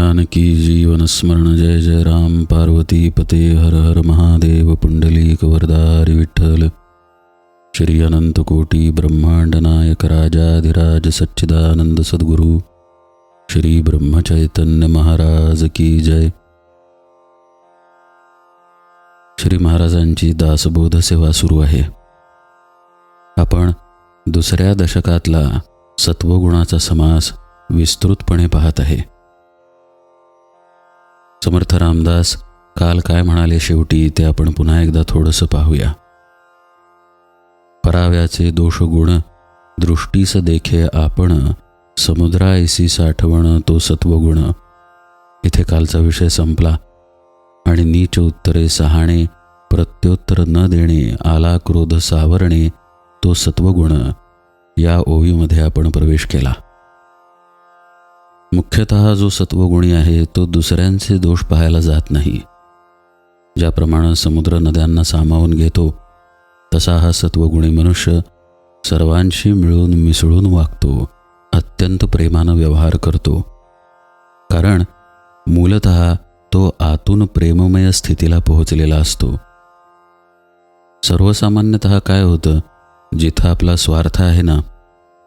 जानकी जीवन स्मरण जय जय राम। पार्वती पते हर हर महादेव पुंडलीक वरदारी विठ्ठल। श्री अनंत कोटी ब्रह्मांड नायक राजाधिराज सच्चिदानंद सद्गुरु। श्री ब्रह्मचैतन्य महाराज की जय। श्री महाराजांची दासबोध सेवा सुरू आहे. आपण दुसऱ्या दशकातला सत्वगुणाचा समास विस्तृतपणे पाहत आहे. समर्थ रामदास काल काय म्हणाले शेवटी ते आपण पुन्हा एकदा थोडंसं पाहूया. पराव्याचे दोषगुण दृष्टीस देखे आपण समुद्रायसी साठवण तो सत्वगुण. इथे कालचा विषय संपला. आणि नीच उत्तरे सहाणे प्रत्युत्तर न देणे आला क्रोध सावरणे तो सत्वगुण. या ओवीमध्ये आपण प्रवेश केला. मुख्यतः जो सत्वगुणी आहे तो दुसऱ्यांचे दोष पाहायला जात नाही. ज्याप्रमाणे समुद्र नद्यांना सामावून घेतो तसा हा सत्वगुणी मनुष्य सर्वांशी मिळून मिसळून वागतो अत्यंत प्रेमानं व्यवहार करतो. कारण मूलत तो आतून प्रेममय स्थितीला पोहोचलेला असतो. सर्वसामान्यत काय होतं जिथं आपला स्वार्थ आहे ना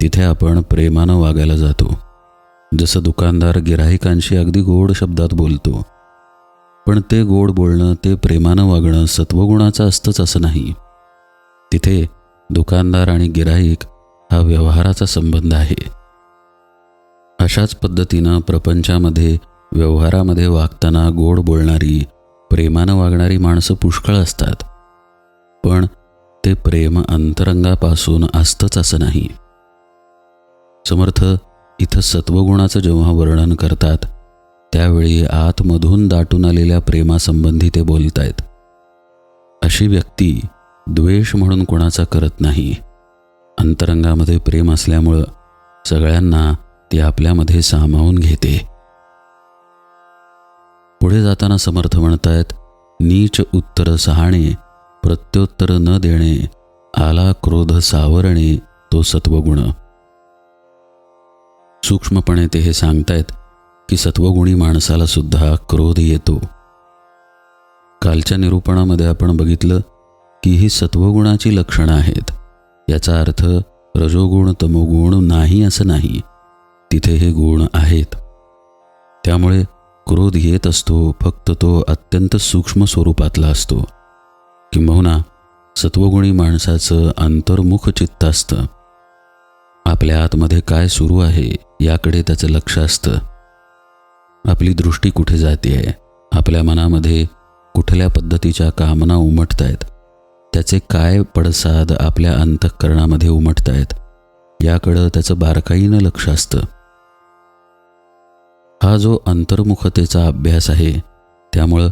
तिथे आपण प्रेमानं वागायला जातो. जसं दुकानदार गिराहिकांशी अगदी गोड शब्दात बोलतो. पण ते गोड बोलणं ते प्रेमानं वागणं सत्वगुणाचं असतंच असं नाही. तिथे दुकानदार आणि गिराहिक हा व्यवहाराचा संबंध आहे. अशाच पद्धतीनं प्रपंचामध्ये व्यवहारामध्ये वागताना गोड बोलणारी प्रेमानं वागणारी माणसं पुष्कळ असतात. पण ते प्रेम अंतरंगापासून असतंच असं नाही. समर्थ इथं सत्वगुणाचं जेव्हा वर्णन करतात त्यावेळी आतमधून दाटून आलेल्या प्रेमासंबंधी ते बोलत आहेत अशी व्यक्ती द्वेष म्हणून कोणाचा करत नाही. अंतरंगामध्ये प्रेम असल्यामुळं सगळ्यांना ती आपल्यामध्ये सामावून घेते. पुढे जाताना समर्थ म्हणतायत नीच उत्तर सहाणे प्रत्युत्तर न देणे आला क्रोध सावरणे तो सत्वगुण. सूक्ष्मपणे ते हे सांगतायत की सत्वगुणी माणसाला सुद्धा क्रोध येतो. कालच्या निरूपणामध्ये आपण बघितलं की ही सत्वगुणाची लक्षणं आहेत. याचा अर्थ रजोगुण तमोगुण नाही असं नाही. तिथे हे गुण आहेत. त्यामुळे क्रोध येत असतो फक्त तो अत्यंत सूक्ष्म स्वरूपातला असतो. किंबहुना सत्वगुणी माणसाचं अंतर्मुख चित्त असतं. आपल्या आतमध्ये काय सुरू आहे याकडे त्याचं लक्ष असतं. आपली दृष्टी कुठे जाते आहे आपल्या मनामध्ये कुठल्या पद्धतीच्या कामना उमटत आहेत त्याचे काय पडसाद आपल्या अंतःकरणामध्ये उमटत आहेत याकडं त्याचं बारकाईनं लक्ष असतं. हा जो अंतर्मुखतेचा अभ्यास आहे त्यामुळं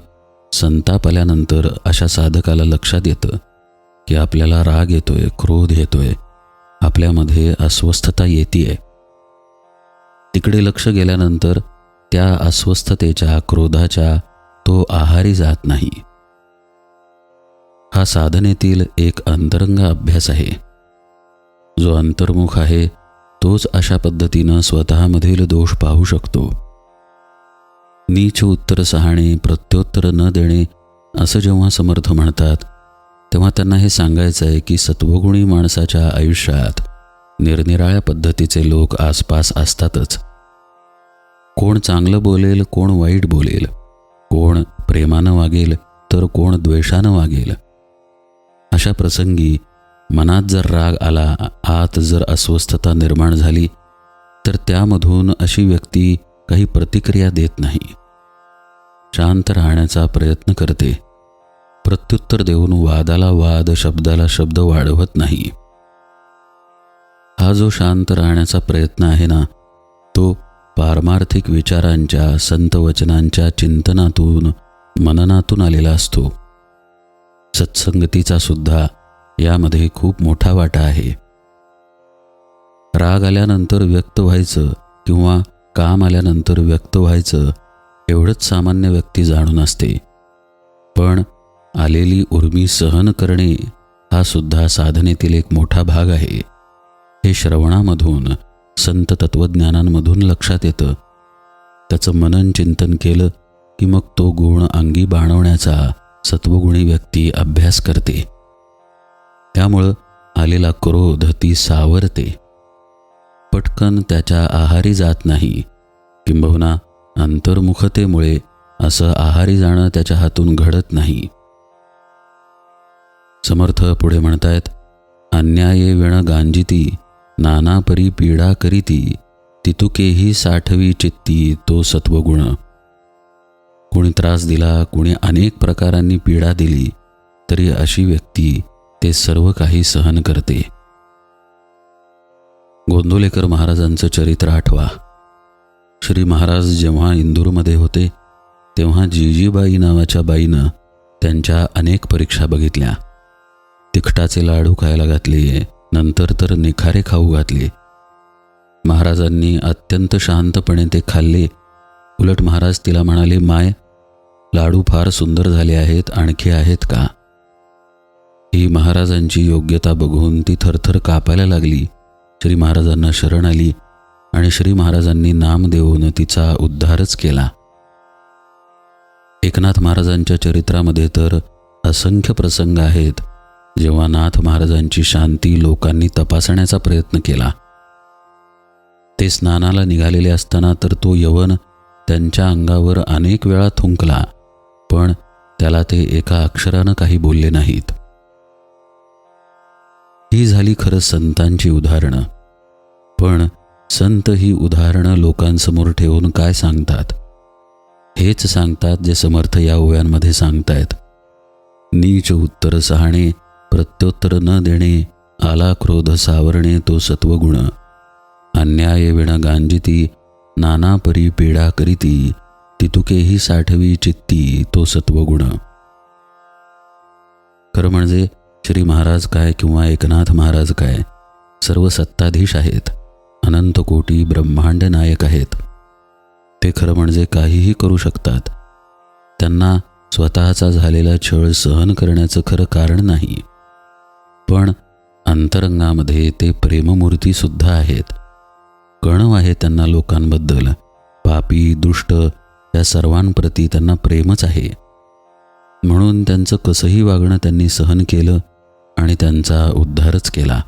संताप आल्यानंतर अशा साधकाला लक्षात येतं की आपल्याला राग येतोय क्रोध येतोय आपल्यामध्ये अस्वस्थता येते आहे तिकडे लक्ष गेल्यानंतर त्या अस्वस्थतेच्या क्रोधाच्या तो आहारी जात नाही. हा साधनेतील एक अंतरंग अभ्यास आहे. जो अंतर्मुख आहे तोच अशा पद्धतीनं स्वतःमधील दोष पाहू शकतो. नीच उत्तर सहाणे प्रत्युत्तर न देणे असं जेव्हा समर्थ म्हणतात तेव्हा त्यांना हे सांगायचं आहे की सत्वगुणी माणसाच्या आयुष्यात निरनिराळ्या पद्धतीचे लोक आसपास असतातच. कोण चांगलं बोलेल कोण वाईट बोलेल. कोण प्रेमानं वागेल तर कोण द्वेषानं वागेल. अशा प्रसंगी मनात जर राग आला आत जर अस्वस्थता निर्माण झाली तर त्यामधून अशी व्यक्ती काही प्रतिक्रिया देत नाही. शांत राहण्याचा प्रयत्न करते. प्रत्युत्तर देऊन वादाला वाद शब्दाला शब्द वाढवत नाही. हा जो शांत राहण्याचा प्रयत्न आहे ना तो पारमार्थिक विचारांच्या संत वचनांच्या चिंतनातून मननातून आलेला असतो. सत्संगतीचा सुद्धा यामध्ये खूप मोठा वाटा आहे. राग आल्यानंतर व्यक्त व्हायचं किंवा काम आल्यानंतर व्यक्त व्हायचं एवढंच सामान्य व्यक्ती जाणून असते. पण आलेली उर्मी सहन करणे हा सुद्धा साधनेतील एक मोठा भाग आहे. हे श्रवणामधून संत तत्वज्ञानांमधून लक्षात येतं. त्याचं मनन चिंतन केलं की मग तो गुण अंगी बाणवण्याचा सत्वगुणी व्यक्ती अभ्यास करते. त्यामुळं आलेला क्रोध ती सावरते. पटकन त्याच्या आहारी जात नाही. किंबहुना अंतर्मुखतेमुळे असं आहारी जाणं त्याच्या हातून घडत नाही. समर्थ पुढे म्हणतायत अन्याये वेण गांजिती नानापरी पीडा करीती तितुकेही साठवी चित्ती तो सत्वगुण. कोणी त्रास दिला कोणी अनेक प्रकारांनी पीडा दिली तरी अशी व्यक्ती ते सर्व काही सहन करते. गोंदोलेकर महाराजांचं चरित्र आठवा. श्री महाराज जेव्हा इंदूरमध्ये होते तेव्हा जिजीबाई नावाच्या बाईनं त्यांच्या अनेक परीक्षा बघितल्या. तिखटाचे लाडू खायला घातले नंतर तर निखारे खाऊ घातले. महाराजांनी अत्यंत शांतपणे ते खाल्ले. उलट महाराज तिला म्हणाले माय लाडू फार सुंदर झाले आहेत आणखी आहेत का? ही महाराजांची योग्यता बघून ती थरथर कापायला लागली. श्री महाराजांना शरण आली आणि श्री महाराजांनी नाम देऊन तिचा उद्धारच केला. एकनाथ महाराजांच्या चरित्रामध्ये तर असंख्य प्रसंग आहेत. जेव्हा नाथ महाराजांची शांती लोकांनी तपासण्याचा प्रयत्न केला. ते स्नानाला निघालेले असताना तर तो यवन त्यांच्या अंगावर अनेक वेळा थुंकला पण त्याला ते एका अक्षरानं काही बोलले नाहीत. ही झाली खरं संतांची उदाहरणं. पण संत ही उदाहरणं लोकांसमोर ठेवून काय सांगतात? हेच सांगतात जे समर्थ या ओव्यांमध्ये सांगतायत. नीच उत्तर सहाणे प्रत्युत्तर न देणे आला क्रोध सावरणे तो सत्वगुण. अन्याय विण गांजिती नाना परी पीडा करीती तितुकेही साठवी चित्ती तो सत्वगुण. खरं म्हणजे श्री महाराज काय किंवा एकनाथ महाराज काय सर्व सत्ताधीश आहेत अनंत कोटी ब्रह्मांड नायक आहेत. ते खरं म्हणजे काहीही करू शकतात. त्यांना स्वतःचा झालेला छळ सहन करण्याचं खरं कारण नाही. पण अंतरंगामध्ये ते प्रेममूर्तीसुद्धा आहेत. कणव आहे त्यांना लोकांबद्दल. पापी दुष्ट या सर्वांप्रती त्यांना प्रेमच आहे. म्हणून त्यांचं कसंही वागणं त्यांनी सहन केलं आणि त्यांचा उद्धारच केला.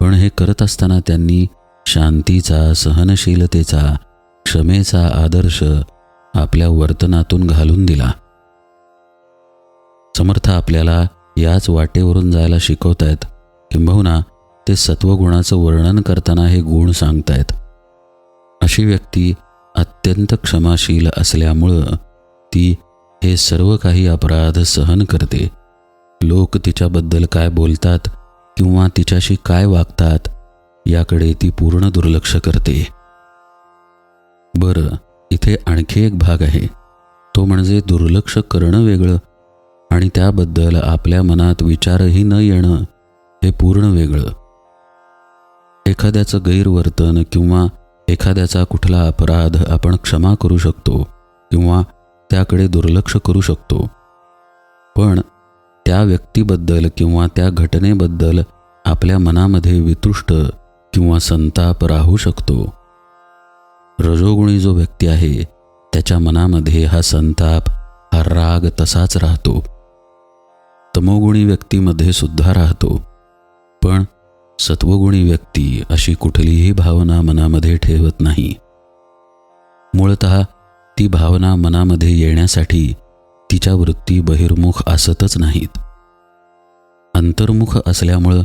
पण हे करत असताना त्यांनी शांतीचा सहनशीलतेचा क्षमेचा आदर्श आपल्या वर्तनातून घालून दिला. समर्थ आपल्याला याच वाटेवरून जायला शिकवतायत. किंबहुना ते सत्वगुणाचं वर्णन करताना हे गुण सांगतायत. अशी व्यक्ती अत्यंत क्षमाशील असल्यामुळं ती हे सर्व काही अपराध सहन करते. लोक तिच्याबद्दल काय बोलतात किंवा तिच्याशी काय वागतात याकडे ती पूर्ण दुर्लक्ष करते. बरं इथे आणखी एक भाग आहे. तो म्हणजे दुर्लक्ष करणं वेगळं. आणि त्याबद्दल आपल्या मनात विचारही न येणं हे पूर्ण वेगळं. एखाद्याचं गैरवर्तन किंवा एखाद्याचा कुठला अपराध आपण क्षमा करू शकतो किंवा त्याकडे दुर्लक्ष करू शकतो. पण त्या व्यक्तीबद्दल किंवा त्या घटनेबद्दल आपल्या मनामध्ये वितुष्ट किंवा संताप राहू शकतो. रजोगुणी जो व्यक्ती आहे त्याच्या मनामध्ये हा संताप हा राग तसाच राहतो. तमोगुणी व्यक्तीमध्ये सुद्धा राहतो. पण सत्वगुणी व्यक्ती अशी कुठलीही भावना मनामध्ये ठेवत नाही. मूळत ती भावना मनामध्ये येण्यासाठी तिच्या वृत्ती बहिर्मुख असतच नाहीत. अंतर्मुख असल्यामुळं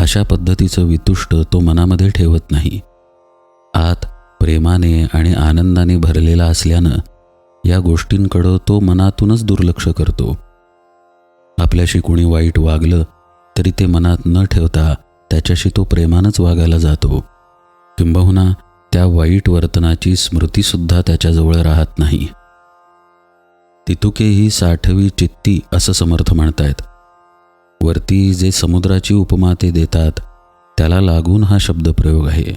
अशा पद्धतीचं वितुष्ट तो मनामध्ये ठेवत नाही. आत प्रेमाने आणि आनंदाने भरलेला असल्यानं या गोष्टींकडं तो मनातूनच दुर्लक्ष करतो. आपल्याशी कोणी वाईट वागलं तरी ते मनात न ठेवता त्याच्याशी तो प्रेमानंच वागायला जातो. किंबहुना त्या वाईट वर्तनाची स्मृतीसुद्धा त्याच्याजवळ राहत नाही. तितुके ही साठवी चित्ती असं समर्थ म्हणतायत. वरती जे समुद्राची उपमा ते देतात त्याला लागून हा शब्दप्रयोग आहे.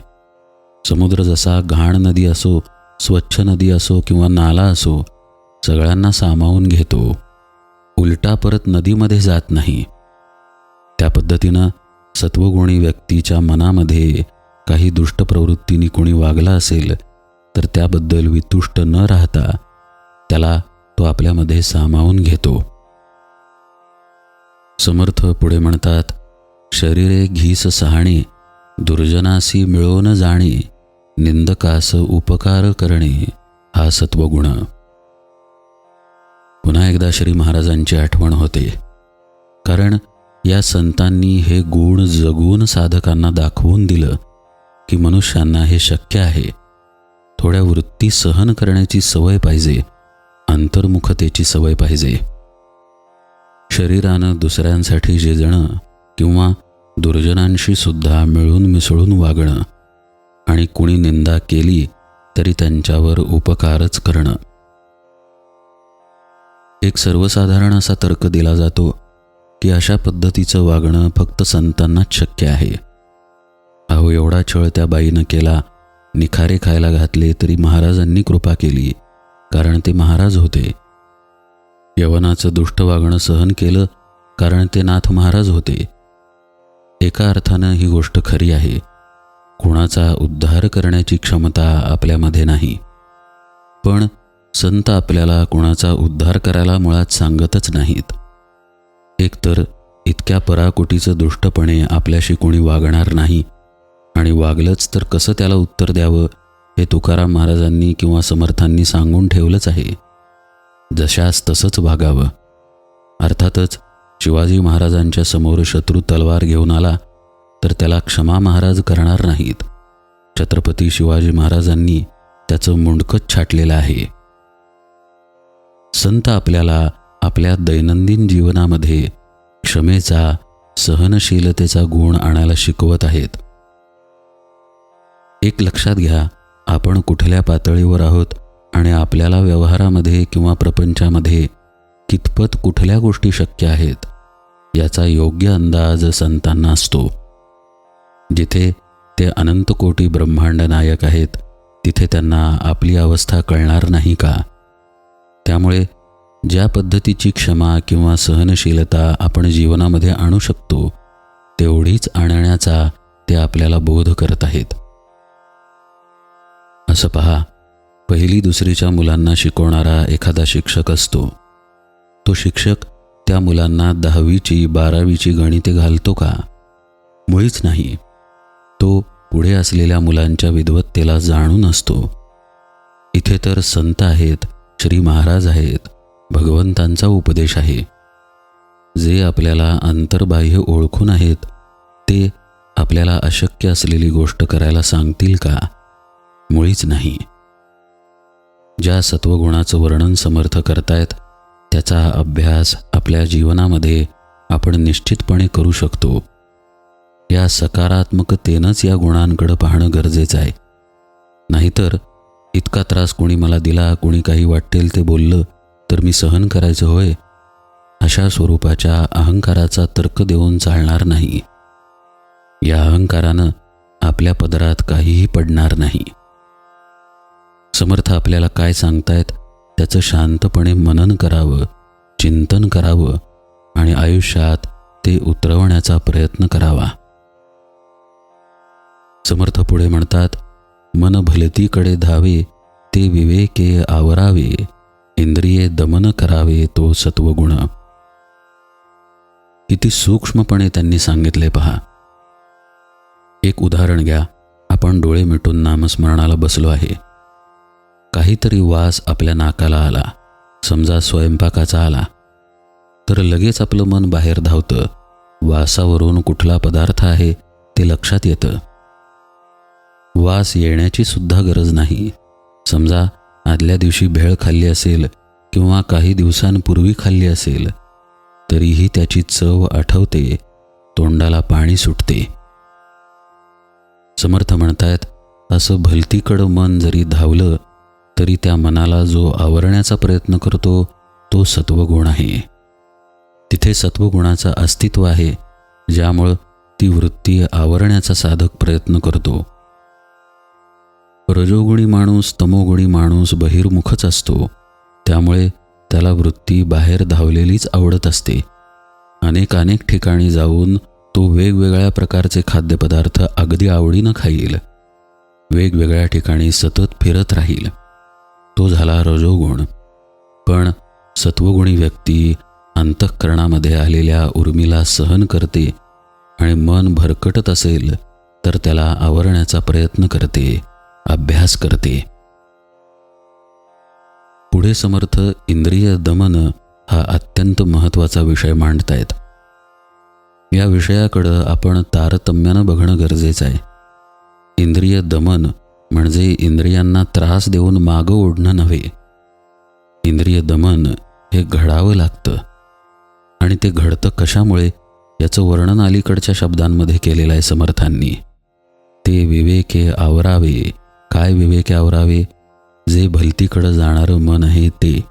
समुद्र जसा घाण नदी असो स्वच्छ नदी असो किंवा नाला असो सगळ्यांना सामावून घेतो. उलटा परत नदीमध्ये जात नाही. त्या पद्धतीनं सत्वगुणी व्यक्तीच्या मनामध्ये काही दुष्ट प्रवृत्तीने कोणी वागला असेल तर त्याबद्दल वितुष्ट न राहता त्याला तो आपल्यामध्ये सामावून घेतो. समर्थ पुढे म्हणतात शरीरे घीस सहाणे दुर्जनासी मिळवून जाणे निंदकास उपकार करणे हा सत्वगुण. पुन्हा एकदा श्री महाराजांची आठवण होते. कारण या संतांनी हे गुण जगून साधकांना दाखवून दिलं की मनुष्यांना हे शक्य आहे. थोड्या वृत्ती सहन करण्याची सवय पाहिजे अंतर्मुखतेची सवय पाहिजे. शरीरानं दुसऱ्यांसाठी जेजणं किंवा दुर्जनांशी सुद्धा मिळून मिसळून वागणं आणि कुणी निंदा केली तरी त्यांच्यावर उपकारच करणं. एक सर्वसाधारण असा तर्क दिला जातो की अशा पद्धतीचं वागणं फक्त संतांनाच शक्य आहे. अहो एवढा छळ त्या बाईनं केला निखारे खायला घातले तरी महाराजांनी कृपा केली कारण ते महाराज होते. यवनाचं दुष्ट वागणं सहन केलं कारण ते नाथ महाराज होते. एका अर्थानं ही गोष्ट खरी आहे. कुणाचा उद्धार करण्याची क्षमता आपल्यामध्ये नाही. पण संत आपल्याला कुणाचा उद्धार करायला मुळात सांगतच नाहीत. एकतर इतक्या पराकोटीचं दुष्टपणे आपल्याशी कोणी वागणार नाही आणि वागलंच तर कसं त्याला उत्तर द्यावं हे तुकाराम महाराजांनी किंवा समर्थांनी सांगून ठेवलंच आहे. जशास तसंच वागावं. अर्थातच शिवाजी महाराजांच्या समोर शत्रू तलवार घेऊन आला तर त्याला क्षमा महाराज करणार नाहीत. छत्रपती शिवाजी महाराजांनी त्याचं मुंडकच छाटलेलं आहे. संत आपल्याला आपल्या दैनंदिन जीवनामध्ये क्षमेचा सहनशीलतेचा गुण आणायला शिकवत आहेत. एक लक्षात घ्या आपण कुठल्या पातळीवर आहोत आणि आपल्याला व्यवहारामध्ये किंवा प्रपंचामध्ये कितपत कुठल्या गोष्टी शक्य आहेत याचा योग्य अंदाज संतांना असतो. जिथे ते अनंतकोटी ब्रह्मांड नायक आहेत तिथे त्यांना आपली अवस्था कळणार नाही का? त्यामुळे ज्या पद्धतीची क्षमा किंवा सहनशीलता आपण जीवनामध्ये आणू शकतो तेवढीच आणण्याचा ते आपल्याला बोध करत आहेत. असं पहा पहिली दुसरीच्या मुलांना शिकवणारा एखादा शिक्षक असतो. तो शिक्षक त्या मुलांना दहावीची बारावीची गणिते घालतो का? मुळीच नाही. तो पुढे असलेल्या मुलांच्या विद्वत्तेला जाणून असतो. इथे तर संत आहेत श्री महाराज आहेत भगवंतांचा उपदेश आहे. जे आपल्याला अंतर्बाह्य ओळखून आहेत ते आपल्याला अशक्य असलेली गोष्ट करायला सांगतील का? मुळीच नाही. ज्या सत्वगुणाचं वर्णन समर्थ करतायत त्याचा अभ्यास आपल्या जीवनामध्ये आपण निश्चितपणे करू शकतो. या सकारात्मकतेनंच या गुणांकडं पाहणं गरजेचं आहे. नाहीतर इतका त्रास कोणी मला दिला कोणी काही वाटेल ते बोललं तर मी सहन करायचं होय. अशा स्वरूपाच्या अहंकाराचा तर्क देऊन चालणार नाही. या अहंकारानं आपल्या पदरात काहीही पडणार नाही. समर्थ आपल्याला काय सांगतायत त्याचं शांतपणे मनन करावं चिंतन करावं आणि आयुष्यात ते उतरवण्याचा प्रयत्न करावा. समर्थ पुढे म्हणतात मन भलतीकडे धावे ते विवेके आवरावे इंद्रिये दमन करावे तो सत्वगुण. किती सूक्ष्मपणे त्यांनी सांगितले पहा. एक उदाहरण घ्या आपण डोळे मिटून नामस्मरणाला बसलो आहे. काहीतरी वास आपल्या नाकाला आला समजा स्वयंपाकाचा आला. तर लगेच आपलं मन बाहेर धावतं वासावरून कुठला पदार्थ आहे ते लक्षात येतं. वास येण्याची सुद्धा गरज नाही. समजा आदल्या दिवशी भेळ खाल्ली असेल किंवा काही दिवसांपूर्वी खाल्ली असेल तरीही त्याची चव आठवते तोंडाला पाणी सुटते. समर्थ म्हणतायत असं भलतीकडं मन जरी धावलं तरी त्या मनाला जो आवरण्याचा प्रयत्न करतो तो सत्वगुण आहे. तिथे सत्वगुणाचं अस्तित्व आहे ज्यामुळं ती वृत्ती आवरण्याचा साधक प्रयत्न करतो. रजोगुणी माणूस तमोगुणी माणूस बहिर्मुखच असतो. त्यामुळे त्याला वृत्ती बाहेर धावलेलीच आवडत असते. अनेक अनेक ठिकाणी जाऊन तो वेगवेगळ्या प्रकारचे खाद्यपदार्थ अगदी आवडीनं खाईल. वेगवेगळ्या ठिकाणी सतत फिरत राहील. तो झाला रजोगुण. पण सत्वगुणी व्यक्ती अंतःकरणामध्ये आलेल्या उर्मीला सहन करते आणि मन भरकटत असेल तर त्याला आवरण्याचा प्रयत्न करते. अभ्यास करते. पुढे समर्थ इंद्रिय दमन हा अत्यंत महत्त्वाचा विषय मांडतायत. या विषयाकडं आपण तारतम्यानं बघणं गरजेचं आहे. इंद्रिय दमन म्हणजे इंद्रियांना त्रास देऊन मागं ओढणं नव्हे. इंद्रिय दमन हे घडावं लागतं. आणि ते घडतं कशामुळे? याचं वर्णन अलीकडच्या शब्दांमध्ये केलेलं आहे समर्थांनी. ते विवेके आवरावे. काय विवेक आवरावे? जे भलतीकडं जाणारं मन आहे ते.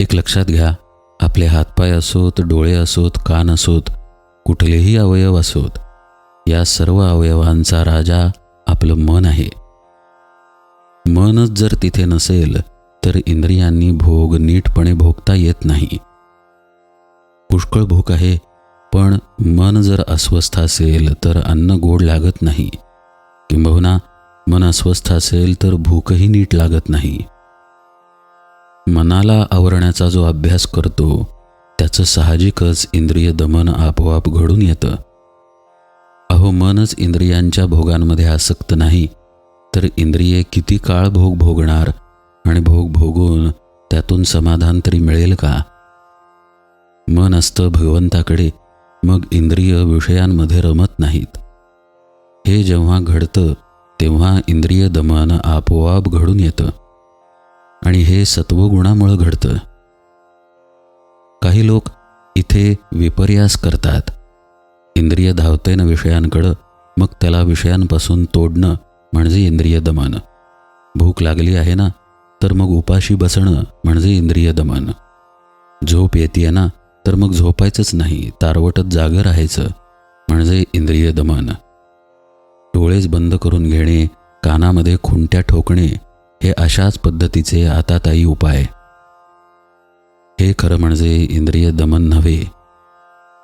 एक लक्षात घ्या आपले हातपाय असोत डोळे असोत कान असोत कुठलेही अवयव असोत या सर्व अवयवांचा राजा आपलं मन आहे. मनच जर तिथे नसेल तर इंद्रियांनी भोग नीटपणे भोगता येत नाही. पुष्कळ भूक आहे पण मन जर अस्वस्थ असेल तर अन्न गोड लागत नाही. किंबहुना मन अस्वस्थ असेल तर भूकही नीट लागत नाही. मनाला आवरण्याचा जो अभ्यास करतो त्याचं साहजिकच इंद्रिय दमन आपोआप घडून येतं. अहो मनच इंद्रियांच्या भोगांमध्ये आसक्त नाही तर इंद्रिये किती काळ भोग भोगणार आणि भोग भोगून त्यातून समाधान तरी मिळेल का? मन असतं भगवंताकडे मग इंद्रिय विषयांमध्ये रमत नाहीत. हे जेव्हा घडतं तेव्हा इंद्रिय दमन आपोआप घडून येतं. आणि हे सत्वगुणामुळं घडतं. काही लोक इथे विपर्यास करतात. इंद्रिय धावते ना विषयांकडं मग त्याला विषयांपासून तोडणं म्हणजे इंद्रिय दमन. भूक लागली आहे ना तर मग उपाशी बसणं म्हणजे इंद्रिय दमन. झोप येते ना तर मग झोपायचंच नाही तारवटत जागं राहायचं म्हणजे इंद्रिय दमन. डोळेच बंद करून घेणे कानामध्ये खुंट्या ठोकणे हे अशाच पद्धतीचे आताताई उपाय. हे खरं म्हणजे इंद्रिय दमन नव्हे.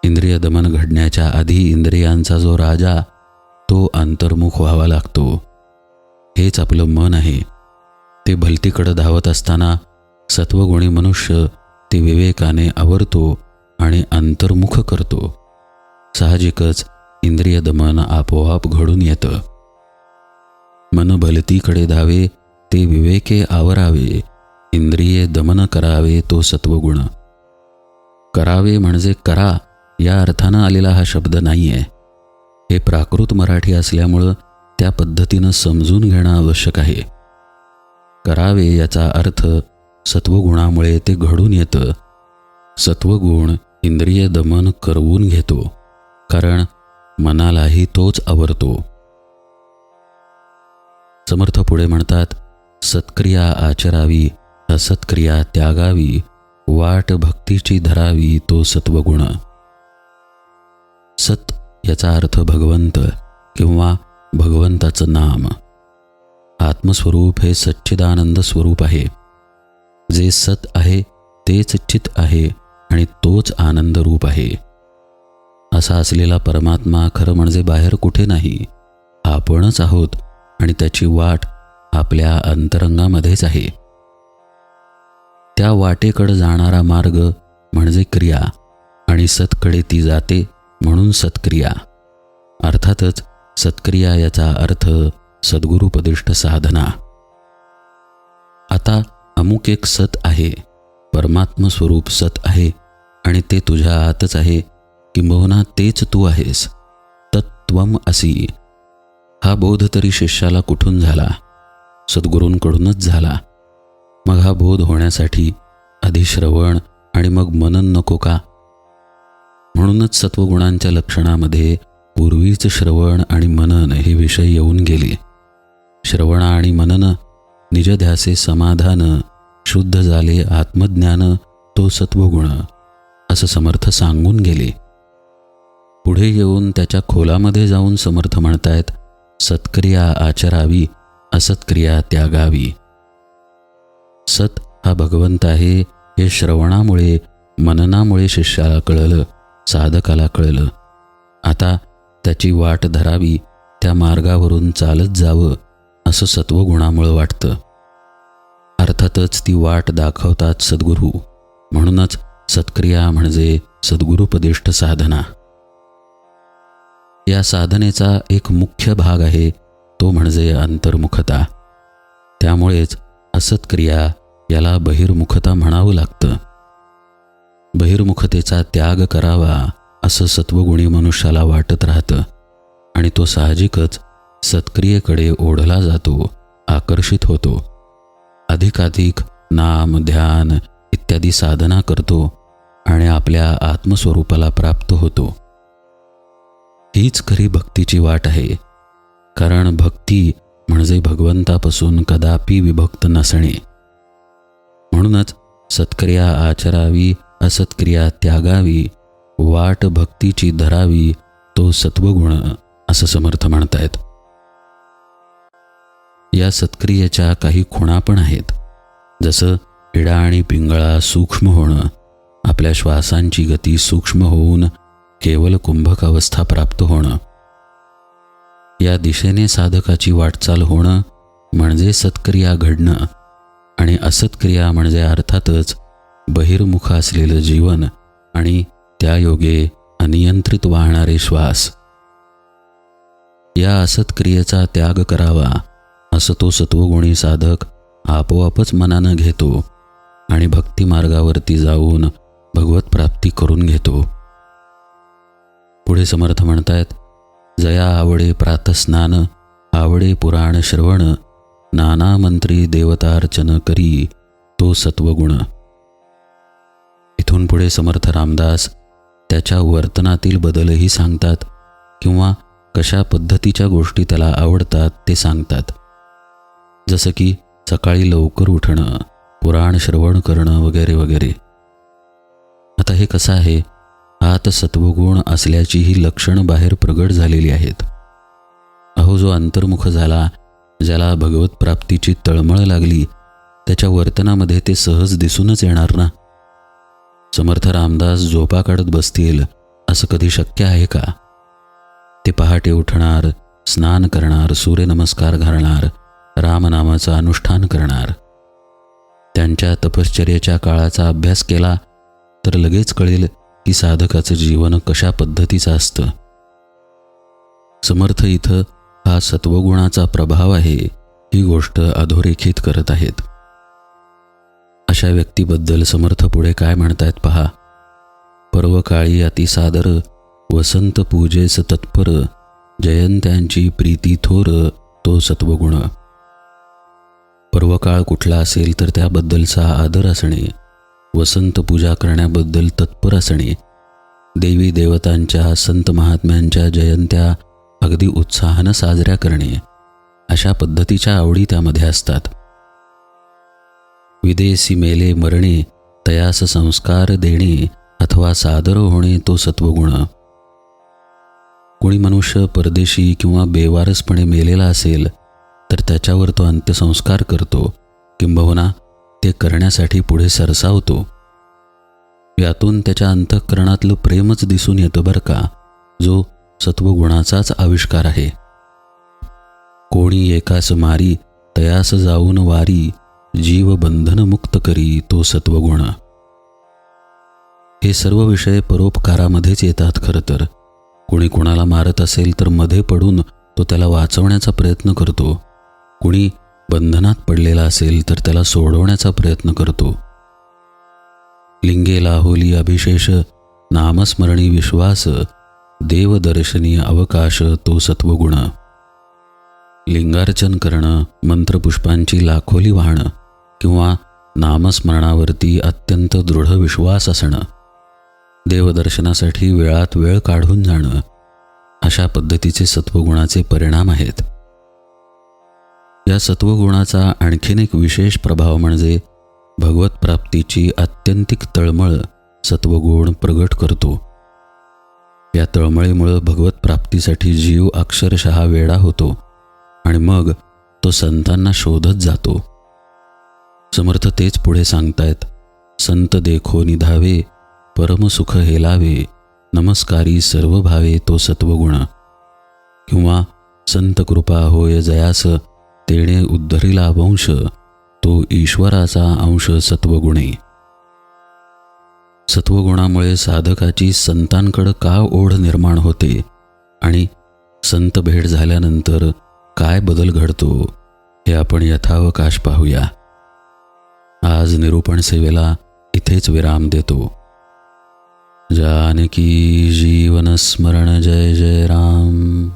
इंद्रिय दमन घडण्याच्या आधी इंद्रियांचा जो राजा तो अंतर्मुख व्हावा लागतो. हेच आपलं मन आहे. ते भलतीकडं धावत असताना सत्वगुणी मनुष्य ते विवेकाने आवरतो आणि अंतर्मुख करतो. साहजिकच इंद्रिय दमन आपोआप घडून येतं. मन भलतीकडे धावे ते विवेके आवरावे. इंद्रिये दमन करावे तो सत्वगुण. करावे म्हणजे करा या अर्थानं आलेला हा शब्द नाही आहे हे प्राकृत मराठी असल्यामुळं त्या पद्धतीनं समजून घेणं आवश्यक आहे. करावे याचा अर्थ सत्वगुणामुळे ते घडून येतं. सत्वगुण इंद्रिय दमन करवून घेतो. कारण मनालाही तोच आवरतो. समर्थ पुढे म्हणतात सत्क्रिया आचरावी असत्क्रिया त्यागावी वाट भक्तीची धरावी तो सत्वगुण. सत याचा अर्थ भगवंत किंवा भगवंताचं नाम. आत्मस्वरूप हे सच्चिदानंद स्वरूप आहे. जे सत आहे तेच चित आहे आणि तोच आनंद रूप आहे. असा असलेला परमात्मा खरं म्हणजे बाहेर कुठे नाही. आपणच आहोत आणि त्याची वाट आपल्या अंतरंगामध्येच आहे. त्या वाटेकडे जाणारा मार्ग म्हणजे क्रिया आणि सतकडे ती जाते म्हणून सत्क्रिया. अर्थातच सत्क्रिया याचा अर्थ सद्गुरुपदिष्ट साधना. आता अमुक एक सत आहे. परमात्म स्वरूप सत आहे आणि ते तुझ्या आतच आहे किंबहुना तेच तू आहेस. तत्त्वम असी. हा बोध तरी शिष्याला कुठून झाला? सद्गुरूंकडूनच झाला. मग हा बोध होण्यासाठी आधी श्रवण आणि मग मनन नको का? म्हणूनच सत्वगुणांच्या लक्षणामध्ये पूर्वीच श्रवण आणि मनन हे विषय येऊन गेले. श्रवण आणि मनन निजध्यासे समाधान शुद्ध झाले आत्मज्ञान तो सत्वगुण असं समर्थ सांगून गेले. पुढे येऊन त्याच्या खोलामध्ये जाऊन समर्थ म्हणतायत सत्क्रिया आचरावी असत्क्रिया त्यागावी. सत हा भगवंत आहे हे श्रवणामुळे मननामुळे शिष्याला कळलं साधकाला कळलं. आता त्याची वाट धरावी त्या मार्गावरून चालत जावं असं सत्वगुणामुळं वाटतं. अर्थातच ती वाट दाखवतात सद्गुरू. म्हणूनच सत्क्रिया म्हणजे सद्गुरुपदिष्ट साधना. या साधनेचा एक मुख्य भाग आहे तो म्हणजे अंतर्मुखता. त्यामुळेच असत्क्रिया याला बहिर्मुखता म्हणावं लागतं. बहिर्मुखतेचा त्याग करावा असं सत्वगुणी मनुष्याला वाटत राहतं आणि तो साहजिकच सत्क्रियेकडे ओढला जातो आकर्षित होतो. अधिकाधिक नाम ध्यान इत्यादी साधना करतो आणि आपल्या आत्मस्वरूपाला प्राप्त होतो. हीच खरी भक्तीची वाट आहे. कारण भक्ती म्हणजे भगवंतापासून कदापि विभक्त नसणे. म्हणूनच सत्क्रिया आचरावी असत्क्रिया त्यागावी वाट भक्तीची धरावी तो सत्वगुण असं समर्थ म्हणतायत. या सत्क्रियेच्या काही खुणा पण आहेत. जसं इडा आणि पिंगळा सूक्ष्म होणं आपल्या श्वासांची गती सूक्ष्म होऊन केवळ कुंभक अवस्था प्राप्त होणं. या दिशेने साधकाची वाटचाल होणं म्हणजे सत्क्रिया घडणं आणि असत्क्रिया म्हणजे अर्थातच बहिर्मुख असलेलं जीवन आणि त्या योगे अनियंत्रित वाहणारे श्वास. या असत्क्रियेचा त्याग करावा असं तो सत्वगुणी साधक आपोआपच मनानं घेतो आणि भक्तिमार्गावरती जाऊन भगवत प्राप्ती करून घेतो. पुढे समर्थ म्हणतायत जया आवडे प्रातस्नान आवडे पुराण श्रवण नाना मंत्री देवतार्चन करी तो सत्वगुण. इथून पुढे समर्थ रामदास त्याच्या वर्तनातील बदलही सांगतात किंवा कशा पद्धतीच्या गोष्टी त्याला आवडतात ते सांगतात. जसं की सकाळी लवकर उठणं पुराण श्रवण करणं वगैरे वगैरे. आता हे कसं आहे? आत सत्वगुण असल्याची ही लक्षणं बाहेर प्रगट झालेली आहेत. अहो जो अंतर्मुख झाला ज्याला भगवत प्राप्तीची तळमळ लागली त्याच्या वर्तनामध्ये ते सहज दिसूनच येणार ना? समर्थ रामदास झोपा काढत बसतील असं कधी शक्य आहे का? ते पहाटे उठणार स्नान करणार सूर्यनमस्कार घालणार रामनामाचं अनुष्ठान करणार. त्यांच्या तपश्चर्याच्या काळाचा अभ्यास केला तर लगेच कळेल की साधकाचं जीवन कशा पद्धतीचं असतं? समर्थ इथं हा सत्वगुणाचा प्रभाव आहे ही गोष्ट अधोरेखित करत आहेत. अशा व्यक्तीबद्दल समर्थ पुढे काय म्हणतायत पहा. पर्वकाळी अतिसादर वसंत पूजेस तत्पर जयंत्यांची प्रीती थोर तो सत्वगुण. पर्वकाळ कुठला असेल तर त्याबद्दलचा आदर असणे वसंत पूजा करण्याबद्दल तत्पर असणे देवी देवतांच्या संत महात्म्यांच्या जयंत्या अगदी उत्साहानं साजऱ्या करणे अशा पद्धतीच्या आवडी त्यामध्ये असतात. विदेशी मेले मरणे तयास संस्कार देणे अथवा सादर होणे तो सत्वगुण. कोणी मनुष्य परदेशी किंवा बेवारसपणे मेलेला असेल तर त्याच्यावर तो अंत्यसंस्कार करतो किंबहुना ते करण्यासाठी पुढे सरसावतो. यातून त्याच्या अंतःकरणातलं प्रेमच दिसून येतं बरं का जो सत्वगुणाचाच आविष्कार आहे. कोणी एकास मारी तयास जाऊन वारी जीव बंधन मुक्त करी तो सत्वगुण. हे सर्व विषय परोपकारामध्येच येतात खरं तर. कोणी कोणाला मारत असेल तर मध्ये पडून तो त्याला वाचवण्याचा प्रयत्न करतो. कुणी बंधनात पडलेला असेल तर त्याला सोडवण्याचा प्रयत्न करतो. लिंगे लाहोली अभिशेष नामस्मरणी विश्वास देवदर्शनी अवकाश तो सत्वगुण. लिंगार्चन करणं मंत्रपुष्पांची लाखोली वाहणं किंवा नामस्मरणावरती अत्यंत दृढ विश्वास असणं. देवदर्शनासाठी वेळात वेळ काढून जाणं. अशा पद्धतीचे सत्वगुणाचे परिणाम आहेत. या सत्वगुणाचा आणखीन एक विशेष प्रभाव म्हणजे भगवत प्राप्तीची आत्यंतिक तळमळ सत्वगुण प्रगट करतो. या तळमळीमुळं भगवत प्राप्तीसाठी जीव अक्षरशः वेडा होतो आणि मग तो संतांना शोधत जातो. समर्थ तेच पुढे सांगतायत संत देखो निधावे परमसुख हेलावे नमस्कारी सर्व भावे तो सत्वगुण. किंवा संत कृपा होय जयास तेणे उद्धरिला वंश तो ईश्वराचा अंश सत्वगुणे. सत्वगुणामुळे साधकाची संतांकडं का ओढ निर्माण होते आणि संत भेट झाल्यानंतर काय बदल घडतो हे आपण यथावकाश पाहूया. आज निरूपण सेवेला इथेच विराम देतो. जानकी जीवन स्मरण जय जय राम.